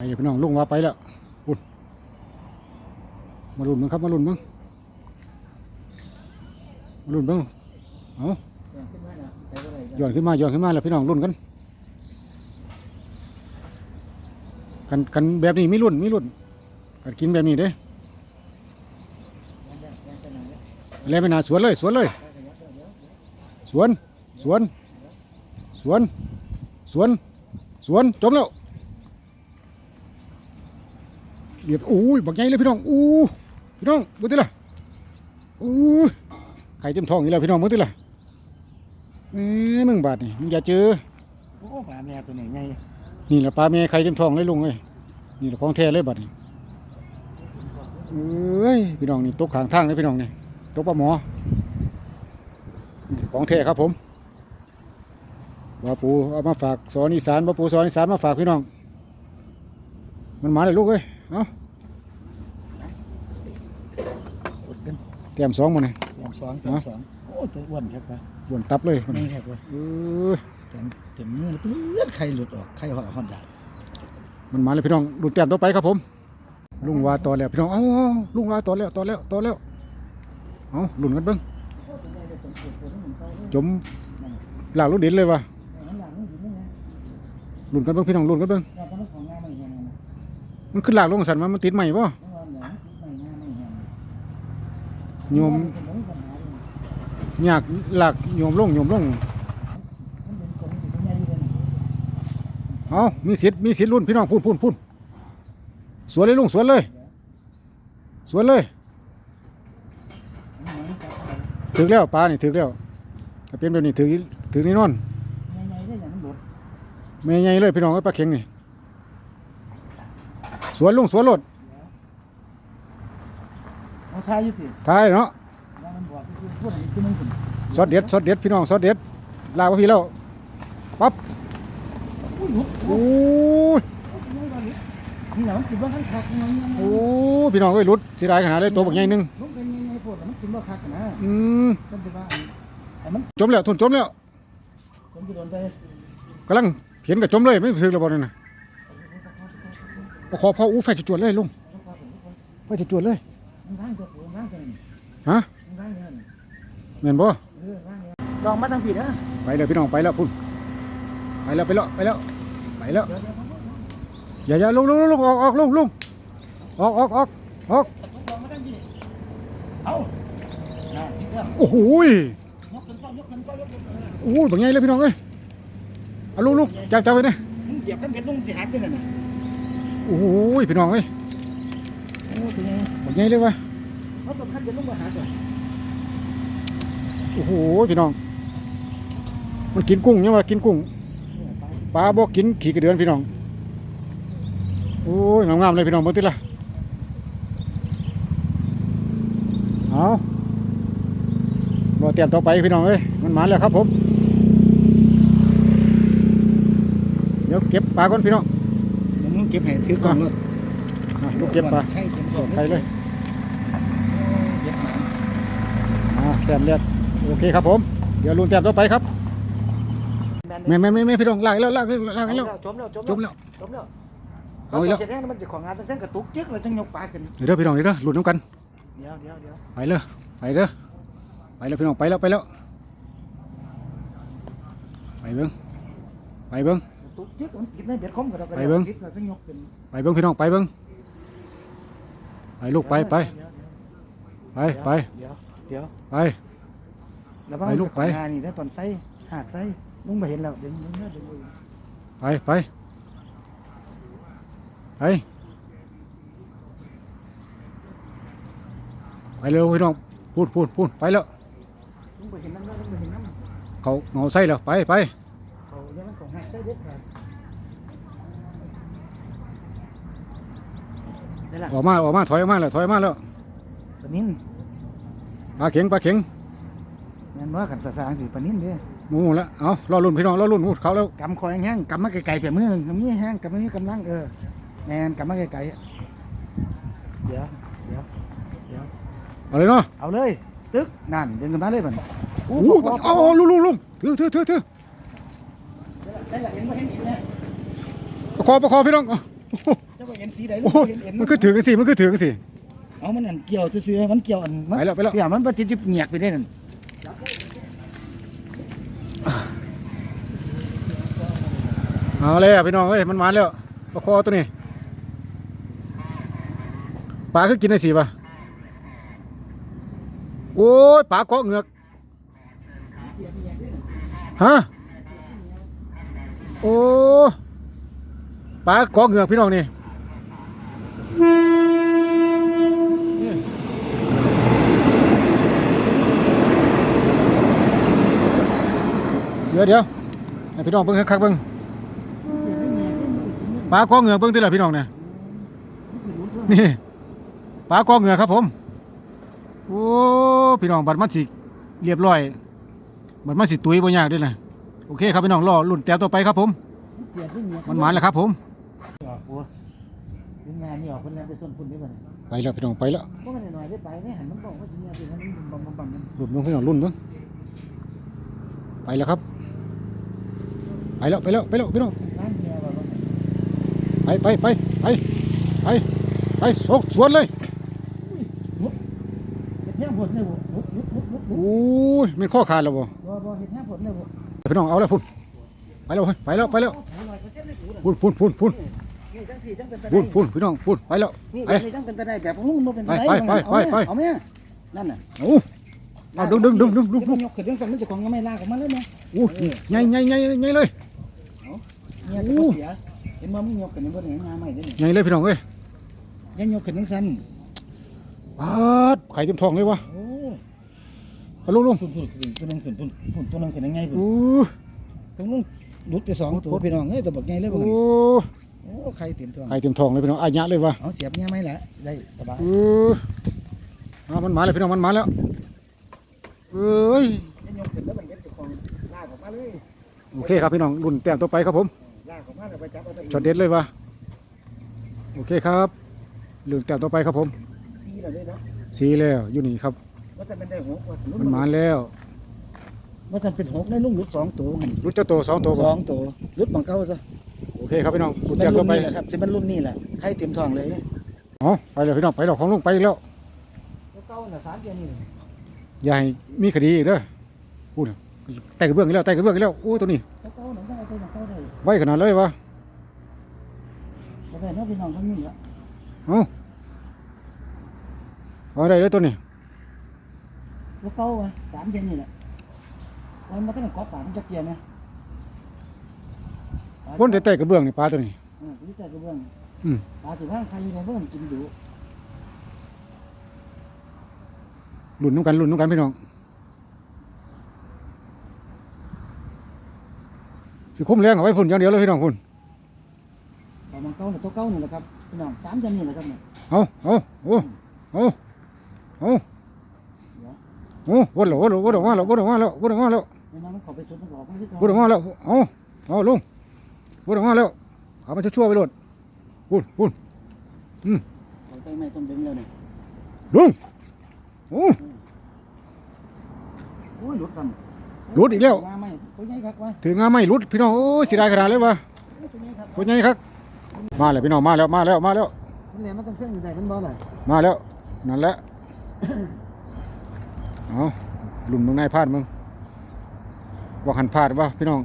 ไปเดี๋ยวพี่น้องลุงว่าไปแล้วปุ่นมาลุ่นมึงครับมาลุ่นมึงมาลุ่นมึงเอาย้อนขึ้นมาย้อนขึ้นมาแล้วพี่น้องลุ่นกันกันกันแบบนี้มีลุ่นมีลุ่นกันกินแบบนี้เด้อะไรไม่นาสวนเลยสวนเลยสวนสวนสวนสวนสวนจมแล้ว เรียบอู้ยบักใหญ่เลยพี่น้องอู้พี่น้องมือติล่ะอู้ยไข่เต็มท้องอีกแล้วพี่น้องมือติล่ะเอ้ยมึงบาทนี่มึงอย่าเจอโอ้ปลาแม่ตัวไหนไงนี่แหละปลาเมย์ไข่เต็มท้องเลยลุงเอ้ยนี่แหละของแท้เลยบัดนี้เอ้ยพี่น้องนี่ตกข้างทางเลยพี่น้องนี่ตกปลาหมอนี่ของแท้ครับผมว่าปูเอามาฝากสอนอีสานว่าปูสอนอีสานมาฝากพี่น้อง มันมาเลยลูกเอ้ย เอ้าอดกันเตรียมสองมาเนี่ย สามสองสามสองโอ้ตัวอ้วนครับปะบวนตับเลยมันนี่ครับปะเอ้ยเต็มเต็มมือเลยเปื้อนไข่หลุดออกไข่หอดหอดดาบมันมาเลยพี่น้องดุนแต้มต่อไปครับผม ลุงวาต่อแล้วพี่น้องเอ้าลุงวาต่อแล้วต่อแล้วต่อแล้วเอาหลุนกันเบิ้งจมหลากลูกดินเลยวะหลุนกันเบิ้งพี่น้องหลุนกันเบิ้ง มันขึ้นหลากลงสันมันมันติดใหม่ป่ะโยมอยากหลากโยมลงโยมลงเอามีสิทธิ์มีสิทธิ์รุ่นพี่น้องพูนพูนพูนสวนเลยลุงสวนเลย สวนเลยถึกแล้วปลานี่ถึกแล้วถ้าเป็นแบบนี้ถึกถึกนี่นอนไงได้อย่างนั้นหลุดแม่ใหญ่เลยพี่น้องไอ้ปลาเข็งนี่ สวนลุงสวนรถเอาทายยุติท้ายเนาะแล้วมันบอกคือพูดอะไรคือมันถึงซอสเด็ดซอสเด็ดพี่น้องซอสเด็ดลากมาพี่แล้วปั๊บอุ้ยหลุดโอ้ยนี่แหละมันกินว่าขั้นคักยังไงยังไงโอ้ยพี่น้องเอ้ยรุดเสียดายขนาดเลยตัวบักใหญ่หนึงลุกเป็นยังไงปวดมันกินว่าคักนะอืมจำเป็นว่าไอ้มันจมแล้วทุนจมแล้วผมจะโดนไปกำลังเห็นกับจมเลยไม่ถึกระบอกเลยนะเอา ขอพ่ออู้ไฟจะจวดเลยลุงไฟจะจวดเลยมันร่างตัวผมร่างตัวนี้ฮะมันร่างเนี่ยเห็นบ่เออร่างเนี่ยลองมาทางผิดนะไปเลยพี่น้องไปแล้วพุ่นไปแล้วไปแล้วไปแล้วไปแล้วอย่าอย่าลุงลุงลุงออกออกลุงลุงออกออกออกออกลองมาทางผิดเอาน่ะผิดแล้วโอ้โหยยกขึ้นก้อนยกขึ้นก้อนยกขึ้นโอ้โหเป็นไงเลยพี่น้องเอ้ยเอาลุงลุงจับจับไปเนี่ยมึงเหยียบกันเผ็ดมึงสิหายไปนั่นน่ะ โอ้โหยพี่น้องเอ้ยโอ้ตัวนี้เป็นไงเลยวะเขาต้องคัดเผ็ดลงมาหาก่อนโอ้โหพี่น้อง มันกินกุ้งยังวะกินกุ้งปลาบอกกินขี่กระเดือนพี่น้องโอ้ยงามๆเลยพี่น้องมาติละเอารอเตรียมต่อไปพี่น้องเอ้ยมันมาแล้วครับผม เดี๋ยวเก็บปลาก่อนพี่น้องมึง เก็บให้ถือกล่องเลยอะลูกเก็บปลาใช่เก็บกล่องไปเลยเก็บมาอ่าแต้มแรกโอเคครับผม เดี๋ยวลุ้นแต้มต่อไปครับแม่แม่แม่แม่พี่น้องลากอีกแล้วลากอีกแล้วลากอีกแล้วจมแล้วจมแล้วจมแล้วเอาอีกแล้วจะแน่มันจะของงานตั้งแต่กระตุกจึ๊กแล้วจังยกปลาขึ้นเดี๋ยวเด้อพี่น้องเดี๋ยวเด้อลุ้นน้ำกันเดี๋ยวเดี๋ยวเดี๋ยวไปเลยไปเด้อไปแล้วพี่น้องไปแล้วไปแล้วไปเบิ้งไปเบิ้งกระ ตุกจึ๊กมันกินในเบ็ดคมกับเราไปเบิ่งคิดแล้วจังยกขึ้นไปเบิ้งพี่น้องไปเบิ้งไปลูกไปไปไปไปเดี๋ยวเดี๋ยวไปแล้วว่าไปลูกไปของงานนี่ถ้าตอนไส้หากไส้มึงมาเห็นแล้วเดี๋ยวมึงเดี๋ยวมึงไปไปไปไปเร็วพี่น้องพูดพูดพูดไปแล้วมึงไปเห็นน้ำแล้วมึงไปเห็นน้ำเขาเงาใส่แล้วไปไปเขาเรื่อง ของหากไส้เด็ดขาดได้ละออกมาออกมาถอยออกมาแล้วถอยออกมาแล้วปนินปลาเข็งปลาเข็งแม่นว่าขันสะสางสิปนินเด้อหมูแล้วเอารอรุ่นพี่น้องรอรุ่นหูเขาแล้วกำคอยแห้งกำมาไกลๆเปียมือกำนี้แห้งกำมามีกำลังเออแมนกำมาไกลๆเดี๋ยวเดี๋ยวเดี๋ยวเอาเลยเนาะเอาเลย ตึกนั่นเดินกันมาเลยมันโอ้โหเอาเอาลุงลุงลุงถือถือถือถือ ได้ละเห็นบ่เห็นอีกแล้วประคองประคองพี่น้องเอาบ่เห็นสีใดโอ้ยเห็นเห็นมันคือถือกันสิมันคือถือกันสิ เอามันอันเกี่ยวซื่อๆมันเกี่ยวอันมันไปแล้วไปแล้ว เกี่ยวมันบ่ติดอยู่เหงียกไปได้นั่นเอาเลยอะพี่น้องเอ้ยมันมาแล้วปลาคอตัวนี้ปลาคือกินได้สิปะโอ้ยปลาเกาะเหงือกฮะ โอ้ปลาเกาะเหงือกพี่น้องนี่เดี๋ยวเดี๋ยวพี่น้องเบิ่งคักเบิ่งปลากอเหงือกเบิ่งติล่ะพี่น้องเนี่ยนี่ปลากอเหงือกครับผมโอ้พี่น้องบัดมันสิเรียบร้อยบัดมันสิตุ้ยบ่ยากด้วยนะ โอเคครับพี่น้องรอรุ่นแต้วต่อไปครับผม เสียบอยู่เหงียกมันหมานแล้วครับผมโอ้ยเป็นงานนี่ออกเพิ่นแล้วไปส้นพุ่นได้บ่เนี่ยไปแล้วพี่น้องไปแล้วพวกมันหน่อยๆได้ไปเนี่ยหันมันบอกว่าสิเนี่ยเป็นมันบังบังๆกันรุ่นเบิ่งพี่น้องรุ่นเบิ่งไปแล้วครับ ไปแล้วไปแล้วไปแล้วพี่น้อง ร้านเนี่ยว่าไปไปไปไปไปไปสกสวนเลยเฮ็ดแห้งผลเนี่ยบ่ลุกลุกลุกลุกลุกโอ้ยมันข้อขาดแล้วบ่บ่บ่เฮ็ดแห้งผลเนี่ยบ่ พี่น้องเอาแล้วพุ่นไปแล้วเฮ้ยไปแล้วไปแล้วเอาหน่อยก็เจ็บเลยกูน่ะพุ่นพุ่นพุ่นพุ่นนี่จังสี่จังเป็นตะพุ่นได้พุ่นพี่น้องพุ่นไปแล้วนี่ไปจังเป็นตะได้แบบลุงบ่เป็นตะได้ไปไปไปไปเอาแม่นั่นน่ะโอ้เอาดึงดึงดึงดึงดึงดึงยกขึ้นเรื่องสั่นมันจะของก็ไม่ลากออกมาเลยแม่โอ้ยใหญ่ใหญ่ใหญ่ใหญ่เลยเนี่ยก็บ่เสียเห็นบ่มึงยกขึ้นบ่ได้งาใหม่เด้นี่ใหญ่เลยพี่น้องเอ้ยยังยกขึ้นเรื่องสั่นปาดไข่เต็มท้องเลยวะโอ้ เอาลุงลุงพุ่นพุ่นขึ้นตัวนึงขึ้นพุ่นพุ่นตัวนึงขึ้นยังไงพุ่นโอ้ตรงนู้นหลุดไปสองตัวพี่น้องเอ้ยตัวบักใหญ่เลยโอ้บ่โอ้ใครเต็มตัวไข่เต็มท้องเลยพี่น้องอายะเลยวะเอาเสียบเนี่ยไหมล่ะได้สบายโอ้เอามันมาแล้วพี่น้องมันมาแล้วเอ้ยยังยกขึ้นแล้วมันเก็บเจ้าของลากออกมาเลยโอเคครับพี่น้องรุ่นแต้มต่อไปครับผมลากออกมาแล้วไปจับเอาตะช็อตเด็ดเลยวะโอเคครับรุ่นแต้มต่อไปครับผม ซีเราเลยเนาะ สีแล้วอยู่นี่ครับ ว่าจะเป็นได้หกว่ามันมาแล้วว่าจะเป็นหกได้ลุงหลุดสองตัวรุ่นเจ้าโตสองตัวสบ่องตัวหลุดบังเก้าซะโอเคครับพี่น้องรุ่นเป็แต้นมรุ่ต่อนไป นี้แหละครับจะเป็นรุ่นนี้แหละใครเต็มท้องเลยอ๋อไปแล้วพี่น้องไปแล้วของลุงไปอีกแล้ว เก้าน่ะสามเดือนนี่อย่าให้มีคดีอีกเด้อพูดน่ะแต่กระเบื้องอีกแล้วแต่กระเบื้องอีกแล้วโอ้ตัวนี้เก้าหนึ่งได้เก้าหนึ่งเก้าได้ไว้ขนาดเลยวะก็ได้เนาะพี่น้องทั้งนี้ละเอาเอาได้เลยตัวนี้ แล้วเก้าอะสามเดือนนี่แหละวันมาตั้งแต่กอปากมันจะเกี่ยวไหมพ้นแต่แต่กระเบื้องนี่ปลาตัวนี้เออที่แต่กระเบื้องอืมปลาถือว่าใครอยู่ในเบื้องกินดูหลุนน้ำกันหลุนน้ำกันพี่น้องสิคุ้มแรงเอาไว้พุ่นอย่างเดียวเลยพี่น้องพุ่นแต่มันเก้าเนี่ยตัวเก้านี่แหละครับพี่น้องสามเดือนนี่แหละครับเนี่ยเอาเอาโอ้เอาเอา โอ้วนแล้ววนแล้ววนออกมาแล้ววนออกมาแล้ววนออกมาแล้วเดี๋ยวน้องมันขอไปสุดมันบอกมันที่วนออกมาแล้วเอาเอาลุงวนออกมาแล้วเอามันชั่วๆไปโลดพุ่นพุ่นเอาใจไม่ต้องดึงแล้วเนี่ยลุงโอ้โอ้ยหลุดกันหลุดอีกแล้วว่าไม่ตัวใหญ่ครับว่าถืองาไม่หลุดพี่น้องโอ้ยเสียดายขนาดเลยวะตัวใหญ่ครับตัวใหญ่ครับ มาแล้วพี่น้องมาแล้วมาแล้วมาแล้วมันเรียนมันต้องเครื่องอยู่ไหนมันบ่ล่ะมาแล้วนั่นแหละ เอาหลุมเมืองนายพลาดมึงบอกหันพลาดวะพี่น้อง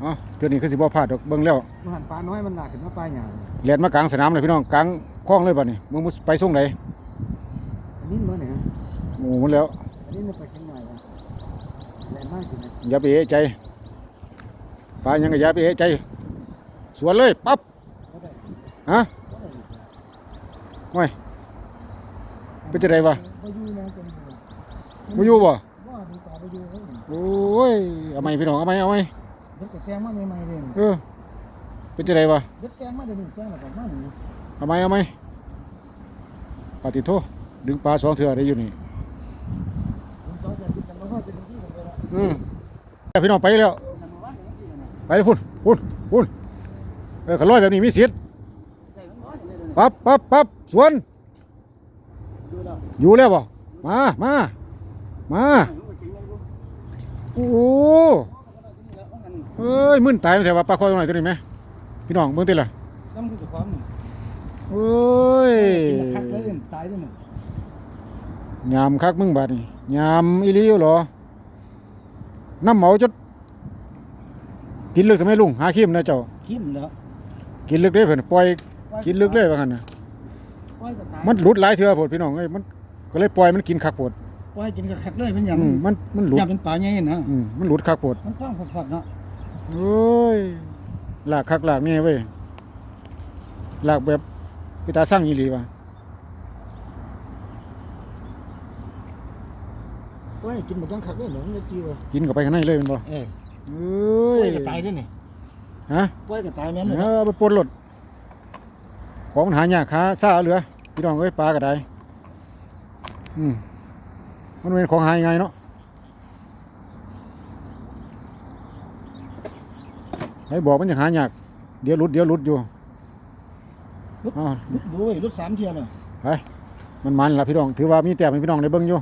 เอาเทือนี้คือสิบ่พลาดดอกเบิ่งแล้วมันหันปลาน้อยมันหลากขึ้นมาปลาหยาแล่นมากลางสนามเลยพี่น้องกลางคลองเลยบัดนี้มึงไปส่งไหนอันนี้มันเนี่ยโอ้มันแล้วอันนี้มันไปเชียงใหม่ว่ะแรงมากสินะอย่าไปเอะใจปลายังก็อย่าไปเอะใจ สวนเลยปั๊บก็ได้ฮะก็ได้ไม่เป็นจะไดวะบ่อยู่นะจน บ่อยู่บ่บ่ดีกว่าบ่อยู่เฮ้ยโอ้ยเอาไหมพี่น้องเอาไหมเอาไหมเด็กแกงมาใหม่ๆเลยนี่เออเป็นจะไดวะเด็กแกงมาเดี๋ยวนี้แกงแล้วก็มาหนีเอาไหมเอาไหมปฏิโทดึงปลาสองเถื่อได้อยู่นี่ผมสอนจะคิดกันบ่ฮอดจะเป็นที่กันเลยละอืมแต่พี่น้องไปแล้ว นั่นว่าอย่างนี้นะไปพุ่นพุ่นพุ่นเออขลอยแบบนี้มีสิทธิ์ได้มันน้อยเลยนะปั๊บปั๊บปั๊บสวนดูแล้วอยู่แล้วบ่มามา มารู้ว่าจริงไงบ่โอ้โหแล้วว่างั้นเอ้ยมึนตายมันแต่ว่าปลาคอยตรงไหนตัวนี้ไหมพี่น้องเบิ่งติล่ะน้ำคือความนี่โอ้ยกินแล้วคักเลยตายด้วยหนึ่งยามคักมึงบาดนี่ยามอีหลีอยู่เหรอน้ำเหมาจดกินลึกสมัยลุงหาขี้มนะเจ้าคิมแล้วกินลึกได้เพิ่นปล่อยกินลึกเลยว่าคั่นน่ะปล่อยก็ตายมันหลุดหลายเทื่อโพดพี่น้องเอ้ยมันก็เลยปล่อยมันกินคักโพด ปล่อยกินก็คักเลยมันอย่างอืมมันมันหลุดอย่างเป็นป่าใหญ่นะอืมมันหลุดคักโพดมันกว้างพอดๆเนาะโอ้ยลากคักลากนี่เว้ยลากแบบพิตาสร้างอีหลีว่ะปล่อยกินหมดยังคักเลยเหรอมันจะจิ้วกินเข้าไปข้างในเลยแมันบ่เออเอ้ปล่อยยก็ตายด้วยนี่ฮะปล่อยก็ตายแม่นเอเลยอเอาไปปนรถของมันหายากหาซ่าเหลือพี่น้องเอ้ยปลาก็ได้อืม มันเป็นของหายงไงเนาะให้บอกมันยังหายาก เดี๋ยวหลุดเดี๋ยวหลุดอยู่อ้าวลุดดูไอ้ลุดสามเทียเลยไปมันมันละพี่น้อง ถือว่ามีแต้มให้พี่น้องได้เบิ่งอยู่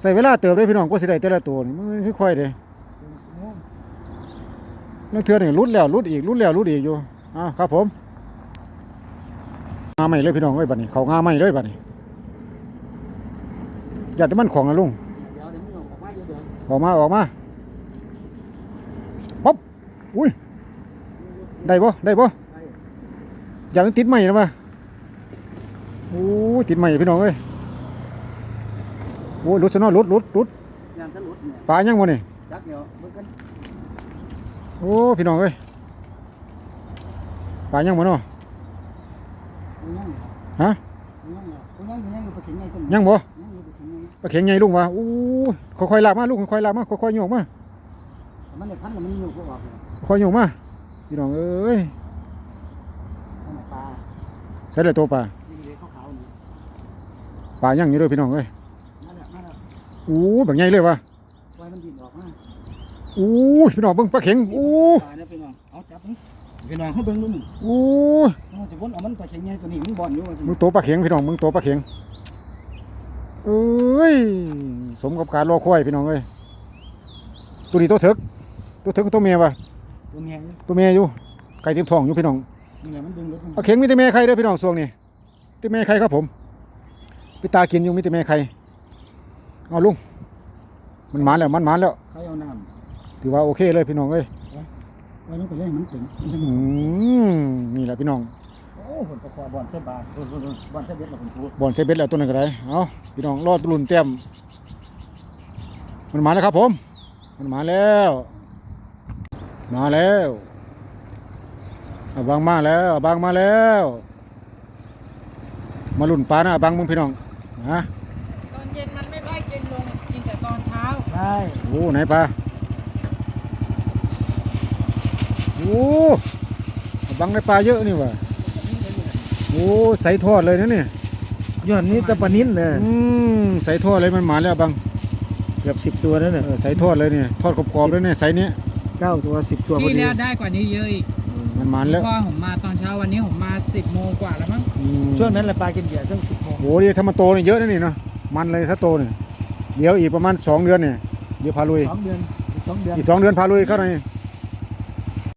ใส่เวลาเติบได้พี่น้องก็สิได้แต่ละตัวนี่มันค่อยๆเด้แล้วเทื่อนี่รุดแล้วรุดอีกรุดแล้วรุดอีกอยู่อ้าวครับผมงาใหม่เลยพี่น้องเอ้ยบัดนี้เขางาใหม่เลยบัดนี้ อย่าจะมันของนะลุงออกมาออกมาป๊อปอุ้ยได้ปะได้ปะอย่ามัติดใหม่นะมาโอ้ติดใหม่พี่น้องเอ้ยโอ้รถดซน้อรถรถรถดปลายังวะนี่โอ้พี่น้องเอ้ยปลายังวะเนาะฮะยังบ่ ปะเข็งไงปลาเข็งใหญ่ลุงวะโอ้ยค่อยๆลากมาลุงค่อยๆลากมาค่อยๆโยกมาแต่มันในพันแล้วมันอยู่ก็ออกเลยค่อยๆโยกมาพี่น้องเอ้ยมันน่ะปลาใส่เลยตัวปลาที่เลี้ยขาวๆนี่ปลายังอยู่เด้อพี่น้องเอ้ยนั่นแหละนั่นแหละโอ้ยแบบใหญ่เลยวะปล่อยมันดินออกมาโอ้ยพี่น้องเบิ่งปลาเข็งโอ้ยปลาเนี่ยพี่น้องเอาจับมึงพี่น้องเขาเบิ่งดูนี่โอ้ยมันจะวนเอามันปลาเข็งไงตัวนี้มันบ่อนอยู่ว่าสิมึงตัวปลาเข็งพี่น้องมึงตัวปลาเข็งเอ้ ยสมกับการรอคอยพี่น้องเอ้ยตัวนี้ตัวเถิกตัวเถิกกับตัวเมียวะตัวเมียอยู่ตัวเมียอยู่ไก่เต็มท้องอยู่พี่น้องนี่แหละมันดึงรถมันปลาเข็งมีแต่แม่ไข่เด้อพี่น้องส่วงนี้แต่แม่ไข่ครับผมพี่ตากินอยู่มีแต่แม่ไข่เอาลุงมันหมานแล้วมันหมานแล้วเขาเอาน้ถือว่าโอเคเลยพี่น้องเอ้ยำไว้ลงไปเลยมันตึงมันจะอืมนี่แหละพี่น้องโอ้ผลประคอบอลเส้บาสบอลเส้เบ็ดเราผมพูดบอลเซเบ็ดแล้วตัวนึงก็ได้เอาพี่น้องรอดรุ่นเต็มมันมาแล้วครับผม มันมาแล้ว มาแล้วอาบางมาแล้วอาบางมาแล้ว มาลุ่นปลานะอาบางมึงพี่น้องฮะตอนเย็นมันไม่ค่อยกินลงกินแต่ตอนเช้า ใช่โอ้ไหนปลาโอ้อาบางได้ปลาเยอะนี่ว่ะ โอ้ใส่ทอดเลยนะเนี่ยยอดนี้ตะปานินเลยอืมใส่ทอดเลยมันมาแล้วอาบางเกือบสิบตัวแล้วเนี่ยเออใส่ทอดเลยเนี่ยทอดกรอบๆเลยเนี่ยใส่เนี้ยเก้าตัวสิบตัวพอที่ดีแล้วได้กว่านี้เยอะอีกมันมันแล้วเพราะว่าผมมาตอนเช้าวันนี้ผมมาสิบโมงกว่าแล้วมั้งอืมช่วงนั้นแหละปลากินเหยื่อช่วงสิบโมงโหดีถ้ามันโตเนี่ยเยอะนะนี่เนาะมันเลยถ้าโตเนี่ยเดี๋ยวอีกประมาณสองเดือนเนี่ยเดี๋ยวพาลุยสองเดือนอีกสองเดือนอีกสองเดือนพาลุยเข้าใน